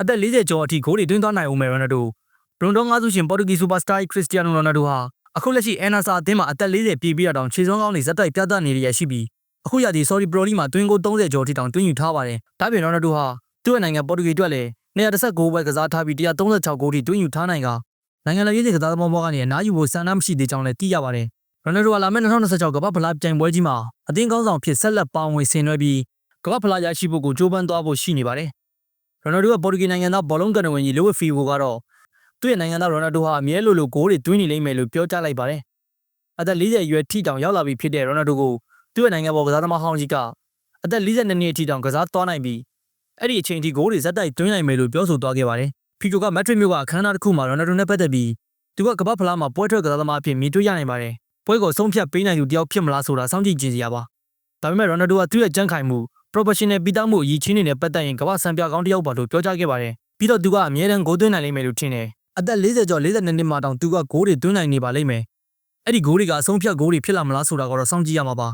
အသက်40ကျော်အထိဂိုးတွေတွင်းသွားနိုင်ဦးမယ်ရိုနယ်ဒိုဘရွန်ဒိုငါးစုရှင်ပေါ်တူဂီစူပါစတာခရစ္စတီယာနိုရိုနယ်ဒိုဟာအခုလက်ရှိအန်နာဆာအသင်းမှာအသက်40ပြည့်ပြီးတော့ခြေစွမ်းကောင်းတွေဇက်တိုက်ပြသနေရရှိပြီးအခုရသည် sorry pro လီမှာတွင်းကို30ကျော်အထိတောင်တွင်းယူထားပါတယ်ဒါပြင်ရိုနယ်ဒိုဟာသူ့ရဲ့နိုင်ငံပေါ်တူဂီအတွက်လည်း119ပွဲကစားထားပြီး136ဂိုးထိတွင်းယူထားနိုင်ကနိုင်ငံလက်ရေးကစားသမားဘောကနေအနားယူဖို့ဆန္ဒမရှိသေးကြောင်းလည်းသိရပါတယ်ရိုနယ်ဒိုဟာလာမယ့်2026ကမ္ဘာဖလားပြိုင်ပွဲကြီးမှာအသင်းကောင်းဆောင်ဖြစ်ဆက်လက်ပါဝင်ဆင်နွှဲပြီးကမ္ဘာဖလားရရှိဖို့ကိုကြိုးပမ်းသွားဖို့ရှိနေပါတယ် ရိုနယ်ဒိုကပေါ်တူဂီနိုင်ငံသားဘောလုံးကန်ဝင်ကြီးလိုဝစ်ဖီဂိုကတော့သူ့ရဲ့နိုင်ငံသားရိုနယ်ဒိုဟာအမြဲလိုလိုဂိုးတွေတွင်းနေလိမ့်မယ်လို့ပြောကြားလိုက်ပါတယ်အသက်40အရွယ်ထိတောင်ရောက်လာပြီဖြစ်တဲ့ရိုနယ်ဒိုကိုသူ့ရဲ့နိုင်ငံပေါ်ကစားသမားဟောင်းကြီးကအသက်42နှစ်အထိတောင်ကစားသွားနိုင်ပြီးအဲ့ဒီအချိန်ထိဂိုးတွေဇက်တိုက်တွင်းနိုင်မယ်လို့ပြောဆိုသွားခဲ့ပါတယ်ဖီဂိုကမက်ဒရစ်မြို့ကအခမ်းအနားတစ်ခုမှာရိုနယ်ဒိုနဲ့ပတ်သက်ပြီးသူကကမ္ဘာဖလားမှာပွဲထွက်ကစားသမားအဖြစ်မြင်တွေ့ရနိုင်ပါတယ်ပွဲကိုဆုံးဖြတ်ပေးနိုင်သူတယောက်ဖြစ်မလားဆိုတာစောင့်ကြည့်ကြည့်စရာပါဒါပေမဲ့ရိုနယ်ဒိုကသူ့ရဲ့ကြံ့ခိုင်မှု professional ပြီးသားမှုအရေးချင်းတွေနဲ့ပတ်သက်ရင်ကမ္ဘာစံပြကောင်းတစ်ယောက်ပါလို့ပြောကြားခဲ့ပါတယ်ပြီးတော့သူကအမြဲတမ်းဂိုးသွင်းနိုင်လိမ့်မယ်လို့ထင်တယ်အသက်40ကျော်42နှစ်မှတောင်သူကဂိုးတွေသွင်းနိုင်နေပါလိမ့်မယ်အဲ့ဒီဂိုးတွေကအဆုံးဖြတ်ဂိုးတွေဖြစ်လာမလားဆိုတာကတော့စောင့်ကြည့်ရမှာပါ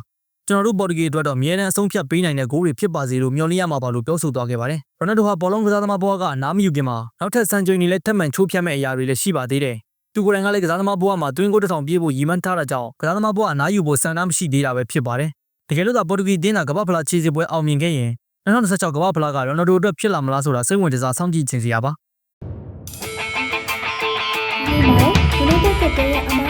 ကျွန်တော်တို့ပေါ်တူဂီအတွက်တော့အမြဲတမ်းအဆုံးဖြတ်ပေးနိုင်တဲ့ဂိုးတွေဖြစ်ပါစေလို့မျှော်လင့်ရမှာပါလို့ပြောဆိုသွားခဲ့ပါတယ်ရိုနယ်ဒိုဟာဘောလုံးကစားသမားဘဝကအနားမယူခင်မှာနောက်ထပ်စံချိန်တွေလည်းထပ်မံချိုးဖျက်မဲ့အရာတွေလည်းရှိပါသေးတယ်သူကိုယ်တိုင်ကလည်းကစားသမားဘဝမှာတွင်းကိုတစ်ထောင်ပြေးဖို့ရည်မှန်းထားတာကြောင့်ကစားသမားဘဝအနားယူဖို့စံနှမရှိသေးတာပဲဖြစ်ပါတယ် တကယ်လို့သာပေါ်တူဂီအသင်းသာကမ္ဘာဖလားခြေစစ်ပွဲအောင်မြင်ခဲ့ရင်2026ကမ္ဘာဖလားကရိုနယ်ဒိုအတွက်ဖြစ်လာမလားဆိုတာစိတ်ဝင်စားစောင့်ကြည့်ခြင်းစရာပါဒီမှာ United ကတဲ့ရဲ့အမားကိုချစ်